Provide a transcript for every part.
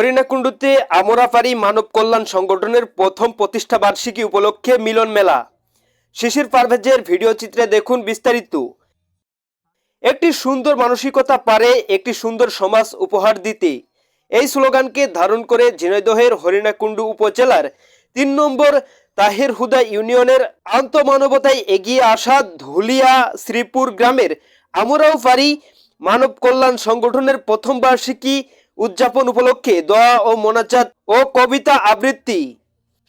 হরিণাকুণ্ডুতে আমরাপাড়ি মানব কল্যাণ সংগঠনের প্রথম প্রতিষ্ঠা বার্ষিকী উপলক্ষে মিলন মেলা। শিশির পারভেজের ভিডিও চিত্রে দেখুন বিস্তারিত। একটি সুন্দর মানসিকতা পারে, একটি সুন্দর সমাজ উপহার দিতে। এই স্লোগানকে ধারণ করে ঝিনাইদহের হরিণাকুণ্ডু উপজেলার তিন নম্বর তাহের হুদা ইউনিয়নের আন্তমানবতায় এগিয়ে আসা ধুলিয়া শ্রীপুর গ্রামের আমরাও পারি মানব কল্যাণ সংগঠনের প্রথম বার্ষিকী উদযাপন উপলক্ষে দোয়া ও মোনাজাত ও কবিতা আবৃত্তি।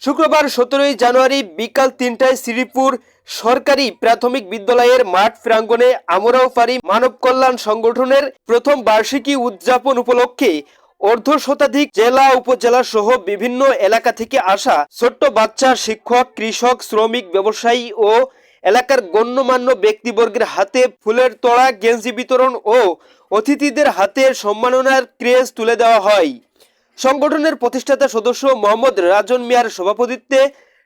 শুক্রবার সতেরোই জানুয়ারি বিকাল তিনটায় শ্রীপুর সরকারি প্রাথমিক বিদ্যালয়ের মাঠ প্রাঙ্গণে আমরাও পারি মানব কল্যাণ সংগঠনের প্রথম বার্ষিকী উদযাপন উপলক্ষে অর্ধ শতাধিক জেলা, উপজেলা সহ বিভিন্ন এলাকা থেকে আসা ছোট্ট বাচ্চা, শিক্ষক, কৃষক, শ্রমিক, ব্যবসায়ী ও এলাকার গণ্যমান্য ব্যক্তিবর্গের হাতে ফুলের তোড়া, গেঞ্জি বিতরণ ও অতিথিদের হাতে সম্মাননার ক্রেজ তুলে দেওয়া হয়। সংগঠনের প্রতিষ্ঠাতা সদস্য মোহাম্মদ রাজন মিয়ার সভাপতিত্বে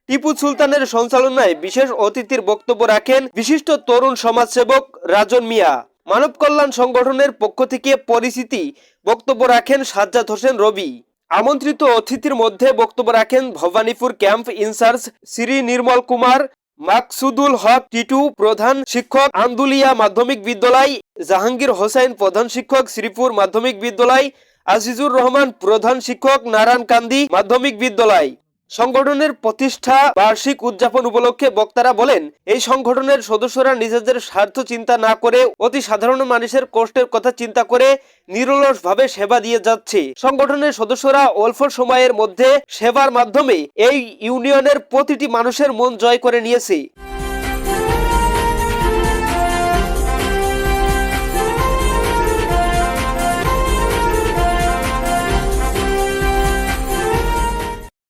টিপু সুলতানের সঞ্চালনায় বিশেষ অতিথির বক্তব্য রাখেন বিশিষ্ট তরুণ সমাজসেবক রাজন মিয়া। মানব কল্যাণ সংগঠনের পক্ষ থেকে পরিচিতি বক্তব্য রাখেন সাজ্জাদ হোসেন রবি। আমন্ত্রিত অতিথির মধ্যে বক্তব্য রাখেন Bhabanipur camp in charge Shri Nirmal Kumar Maksudul Haque Titu, প্রধান শিক্ষক, আন্দুলিয়া মাধ্যমিক বিদ্যালয়, জাহাঙ্গীর হোসেন, প্রধান শিক্ষক, শ্রীপুর মাধ্যমিক বিদ্যালয়, আজিজুর রহমান, প্রধান শিক্ষক নারায়ণকান্দি মাধ্যমিক বিদ্যালয়। সংগঠনের প্রতিষ্ঠা বার্ষিক উদযাপন উপলক্ষে বক্তারা বলেন, এই সংগঠনের সদস্যরা নিজেদের স্বার্থ চিন্তা না করে অতি সাধারণ মানুষের কষ্টের কথা চিন্তা করে নিরলসভাবে সেবা দিয়ে যাচ্ছে। সংগঠনের সদস্যরা অল্প সময়ের মধ্যে সেবার মাধ্যমে এই ইউনিয়নের প্রতিটি মানুষের মন জয় করে নিয়েছে।